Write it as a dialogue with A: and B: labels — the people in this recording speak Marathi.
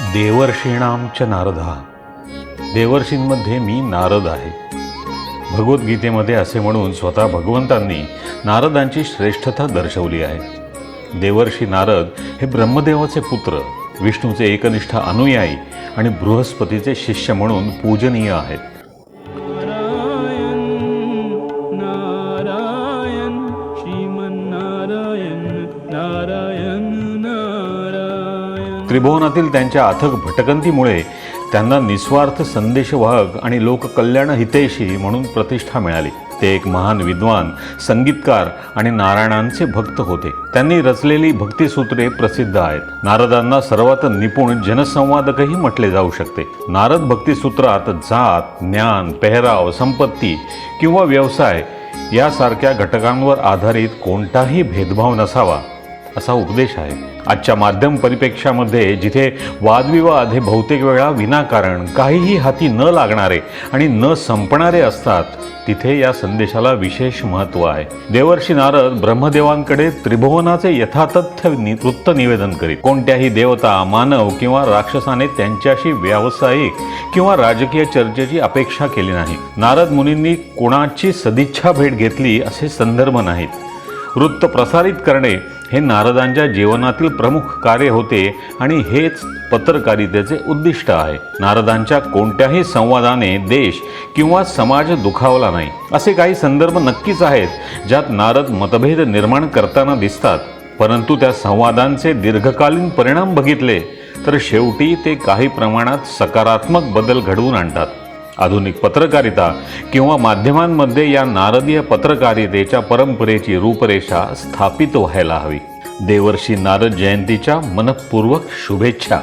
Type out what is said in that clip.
A: देवर्षीणांच नारदा देवर्षींमध्ये मी नारद आहे. भगवद्गीतेमध्ये असे म्हणून स्वतः भगवंतांनी नारदांची श्रेष्ठता दर्शवली आहे. देवर्षी नारद हे ब्रह्मदेवाचे पुत्र विष्णूचे एकनिष्ठ अनुयायी आणि बृहस्पतीचे शिष्य म्हणून पूजनीय आहेत.
B: नारायण श्रीमन्नारायण नारायण नारायण
A: त्रिभुवनातील त्यांच्या अथक भटकंतीमुळे त्यांना निस्वार्थ संदेशवाहक आणि लोककल्याण हितैषी म्हणून प्रतिष्ठा मिळाली. ते एक महान विद्वान संगीतकार आणि नारायणांचे भक्त होते. त्यांनी रचलेली भक्तिसूत्रे प्रसिद्ध आहेत. नारदांना सर्वात निपुण जनसंवादकही म्हटले जाऊ शकते. नारद भक्तिसूत्रात जात ज्ञान पेहराव संपत्ती किंवा व्यवसाय यासारख्या घटकांवर आधारित कोणताही भेदभाव नसावा. असा उपदेश आहे. आजच्या माध्यम परिपेक्षामध्ये जिथे वादविवाद हे बहुतेक वेळा विनाकारण काहीही हाती न लागणारे आणि न संपणारे असतात तिथे या संदेशाला विशेष महत्त्व आहे. देवर्षी नारद ब्रह्मदेवांकडे त्रिभुवनाचे यथातथ्य वृत्त निवेदन करीत. कोणत्याही देवता मानव किंवा राक्षसाने त्यांच्याशी व्यावसायिक किंवा राजकीय चर्चेची अपेक्षा केली नाही. नारद मुनींनी कोणाची सदिच्छा भेट घेतली असे संदर्भ नाहीत. वृत्त प्रसारित करणे हे नारदांच्या जीवनातील प्रमुख कार्य होते आणि हेच पत्रकारितेचे उद्दिष्ट आहे. नारदांच्या कोणत्याही संवादाने देश किंवा समाज दुखावला नाही. असे काही संदर्भ नक्कीच आहेत ज्यात नारद मतभेद निर्माण करताना दिसतात. परंतु त्या संवादांचे दीर्घकालीन परिणाम बघितले तर शेवटी ते काही प्रमाणात सकारात्मक बदल घडवून आणतात. आधुनिक पत्रकारिता किंवा माध्यमांमध्ये या नारदीय पत्रकारितेच्या परंपरेची रूपरेषा स्थापित व्हायला हवी. देवर्षी नारद जयंतीच्या मनपूर्वक शुभेच्छा.